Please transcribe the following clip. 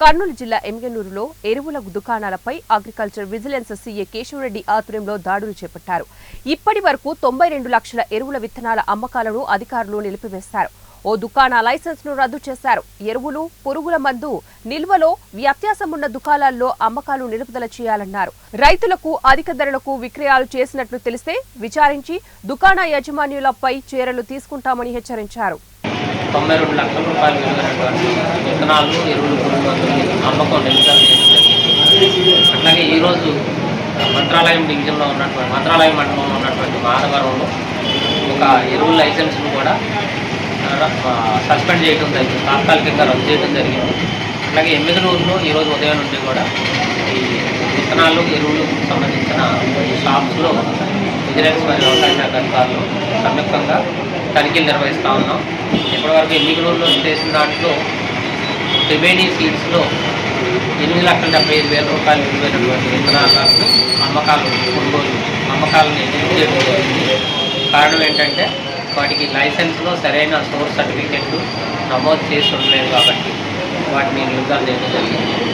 కర్నూలు జిల్లా ఎమ్గనూరులో ఎరువుల దుకాణాలపై అగ్రికల్చర్ విజిలెన్స్ సీఏ కేశవరెడ్డి ఆధ్వర్యంలో దాడులు చేపట్టారు. ఇప్పటి వరకు తొంభై రెండు లక్షల ఎరువుల విత్తనాల అమ్మకాలను అధికారులు నిలిపివేశారు. ఓ దుకాణ లైసెన్స్ను రద్దు చేశారు. ఎరువులు పురుగుల మందు నిల్వలో వ్యత్యాసం ఉన్న దుకాణాల్లో అమ్మకాలు నిలుపుదల చేయాలన్నారు. రైతులకు అధిక ధరలకు విక్రయాలు చేసినట్లు తెలిస్తే విచారించి దుకాణ యాజమాన్యులపై చర్యలు తీసుకుంటామని హెచ్చరించారు. తొంభై రెండు లక్షల రూపాయలు విత్తనాలు ఎరువులు పురుగు మందులు అమ్మకం నిలుపుదల చేయడం జరిగింది. అట్లాగే ఈరోజు మంత్రాలయం డివిజన్లో ఉన్నటువంటి మంత్రాలయం మండలంలో ఉన్నటువంటి మాధవరంలో ఒక ఎరువుల లైసెన్స్ను కూడా సస్పెండ్ చేయడం జరిగింది తాత్కాలికంగా రద్దు చేయడం జరిగింది. అట్లాగే ఎమ్మిదనూరులో ఈరోజు ఉదయం నుండి కూడా ఈ విత్తనాలు ఎరువులకు సంబంధించిన షాప్స్లో విజిలెన్స్ మరియు వ్యవసాయ శాఖ అధికారులు సంయుక్తంగా తనిఖీలు నిర్వహిస్తూ ఉన్నాం. ఇప్పటివరకు ఎన్నికలలో చేసిన దాంట్లో త్రివేణి సీడ్స్లో ఎనిమిది లక్షల డెబ్బై ఐదు వేల రూపాయలు విలువైనటువంటి విత్తనాలను అమ్మకాలు కొనుగోలు అమ్మకాలను నిలిపివేయడం జరిగింది. కారణం ఏంటంటే వాటికి లైసెన్స్లో సరైన సోర్స్ సర్టిఫికెట్లు నమోదు చేసి ఉండలేదు కాబట్టి వాటిని నిలుపుదల చేయడం జరిగింది.